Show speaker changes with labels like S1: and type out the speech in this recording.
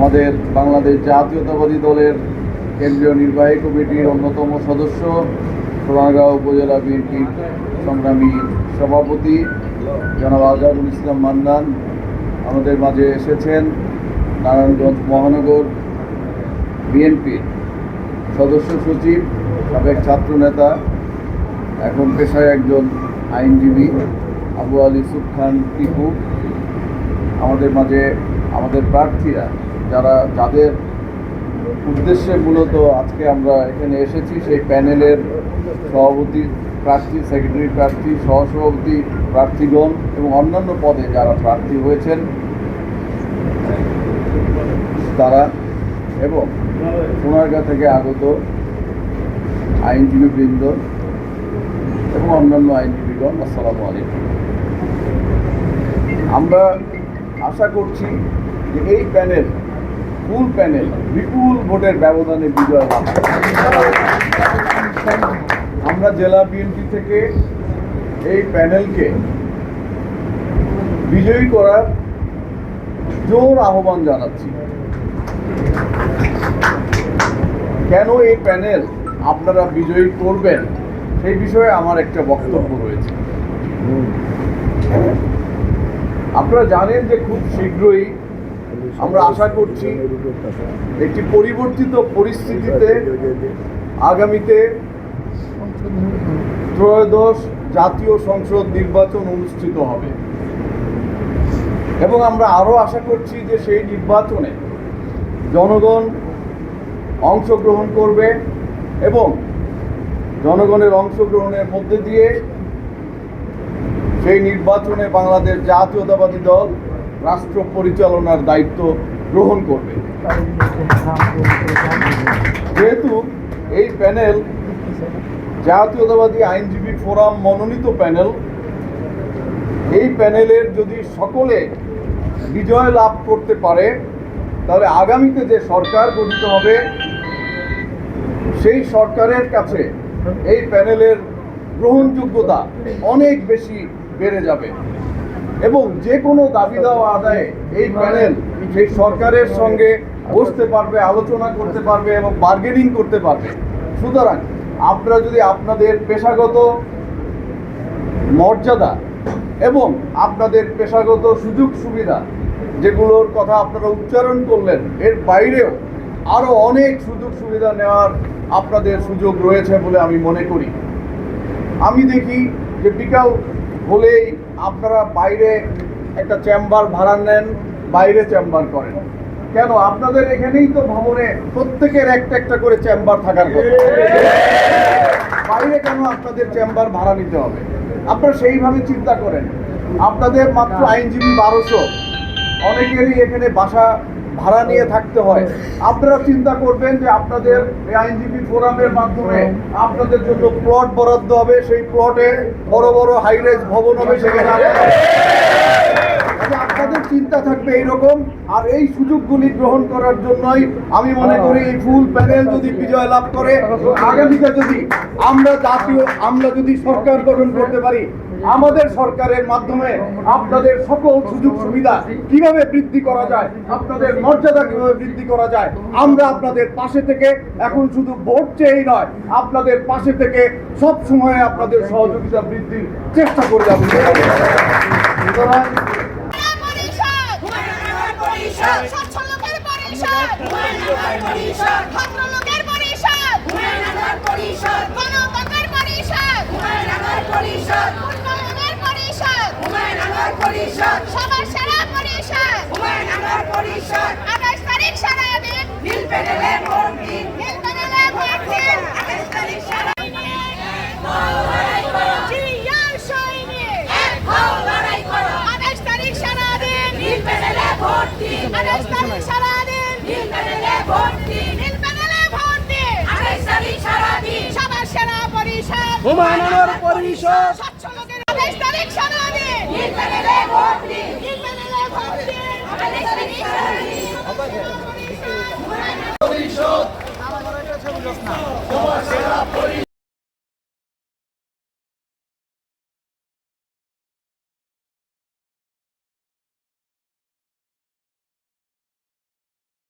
S1: আমাদের বাংলাদেশ জাতীয়তাবাদী দলের কেন্দ্রীয় নির্বাহী কমিটির অন্যতম সদস্য, সোনারগাঁও উপজেলা বিএনপির সংগ্রামী সভাপতি জনাব আজহারুল ইসলাম মান্নান আমাদের মাঝে এসেছেন, নারায়ণগঞ্জ মহানগর বিএনপির সদস্য সচিব, সাবেক ছাত্র নেতা, এখন পেশায় একজন আইনজীবী, আবু আলী ইউসুফ খান টিপু। আমাদের মাঝে আমাদের প্রার্থীরা, যারা যাদের উদ্দেশ্যে মূলত আজকে আমরা এখানে এসেছি, সেই প্যানেলের সভাপতি, প্রার্থী, সেক্রেটারি প্রার্থী, সহসভাপতি, প্রার্থীগণ এবং অন্যান্য পদে যারা প্রার্থী হয়েছেন, তারা এবং সোনারগাঁ থেকে আগত আইনজীবীবৃন্দ এবং অন্যান্য আইনজীবীগণ, আসসালামু আলাইকুম। আমরা আশা করছি যে এই প্যানেল, ফুল প্যানেল, বিপুল ভোটের ব্যবধানে বিজয় লাভ আমরা জেলা বিএনপি থেকে এই প্যানেলকে বিজয়ী করার জোর আহ্বান জানাচ্ছি। কেন এই প্যানেল আপনারা বিজয়ী করবেন সেই বিষয়ে আমার একটা বক্তব্য রয়েছে। আপনারা জানেন যে খুব শীঘ্রই আমরা আশা করছি একটি পরিবর্তিত পরিস্থিতিতে আগামীতে ত্রয়োদশ জাতীয় সংসদ নির্বাচন অনুষ্ঠিত হবে। এবং আমরা আরও আশা করছি যে সেই নির্বাচনে জনগণ অংশগ্রহণ করবে এবং জনগণের অংশগ্রহণের মধ্যে দিয়ে সেই নির্বাচনে বাংলাদেশ জাতীয়তাবাদী দল রাষ্ট্র পরিচালনার দায়িত্ব গ্রহণ করবে। যেহেতু এই প্যানেল জাতীয়তাবাদী আইনজীবী ফোরাম মনোনীত প্যানেল, এই প্যানেলের যদি সকলে বিজয় লাভ করতে পারে, তাহলে আগামীতে যে সরকার গঠিত হবে, সেই সরকারের কাছে এই প্যানেলের গ্রহণযোগ্যতা অনেক বেশি বেড়ে যাবে। এবং যে কোনো দাবি দেওয়া আদায়ে এই প্যানেল সেই সরকারের সঙ্গে বসতে পারবে, আলোচনা করতে পারবে এবং বার্গেনিং করতে পারবে। সুতরাং আপনারা যদি আপনাদের পেশাগত মর্যাদা এবং আপনাদের পেশাগত সুযোগ সুবিধা যেগুলোর কথা আপনারা উচ্চারণ করলেন, এর বাইরেও আরও অনেক সুযোগ সুবিধা নেওয়ার আপনাদের সুযোগ রয়েছে বলে আমি মনে করি। আমি দেখি যে বিকাল হলেই আপনারা বাইরে একটা চেম্বার ভাড়া নেন, বাইরে চেম্বার করেন। কেন? আপনাদের এখানেই তো ভবনে প্রত্যেকের একটা একটা করে চেম্বার থাকার কথা। বাইরে কেন আপনাদের চেম্বার ভাড়া নিতে হবে? আপনারা সেইভাবে চিন্তা করেন। আপনাদের মাত্র আইনজীবী বারোশো। অনেকেরই এখানে বাসা ভাড়া নিয়ে থাকতে হয়। আপনারা চিন্তা করবেন যে আপনাদের আইনজীবী ফোরামের মাধ্যমে আপনাদের জন্য প্লট বরাদ্দ হবে। সেই প্লটে বড় বড় হাইরাইজ ভবন হবে সেখানে আপনাদের চিন্তা থাকবে এইরকম। আর এই সুযোগগুলি গ্রহণ করার জন্যই আমি মনে করি এই ফুল প্যানেল যদি বিজয় লাভ করে, আগামীতে যদি আমরা জাতীয় আমরা যদি সরকার গঠন করতে পারি আমাদের সরকারের মাধ্যমে আপনাদের সকল সুযোগ সুবিধা কীভাবে বৃদ্ধি করা যায়, আপনাদের মর্যাদা কীভাবে বৃদ্ধি করা যায়, আমরা আপনাদের পাশে থেকে এখন শুধু ভোট চেয়েই নয়, আপনাদের পাশে থেকে সব সময় আপনাদের সহযোগিতা বৃদ্ধির চেষ্টা করে যাব।
S2: পরিষদ পরিষদ লোকের পরিষদ হুমায়ুন পরিষদ ভদ্র লোকের পরিষদ হুমায়ুন পরিষদ গণতন্ত্রের পরিষদ হুমায়ুন পরিষদ উন্নয়নের পরিষদ হুমায়ুন পরিষদ। সবার সেরা পরিষদ। হুমায়ুন পরিষদ। আঠাশ তারিখ সারা। দিন। নীল প্যানেলে দিন। নীল প্যানেলে ভোট দিন। আঠাশ তারিখ সারা জিয়ার সৈনিক এক হও লড়াই করো আঠাশ তারিখ সারা দিন নীল প্যানেলে ভোট দিন আঠাশ তারিখ সারা দিন নীল প্যানেলে ভোট দিন নীল প্যানেলে ভোট দিন আঠাশ তারিখ সারা দিন সবার সেরা পরিষদ
S3: হুমায়ুনের পরিষদ
S2: স্বচ্ছ লোকের আঠাশ তারিখ সারা দিন নীল প্যানেলে ভোট দিন নীল প্যানেলে ভোট দিন আঠাশ তারিখ সারা দিন
S1: পরিষদ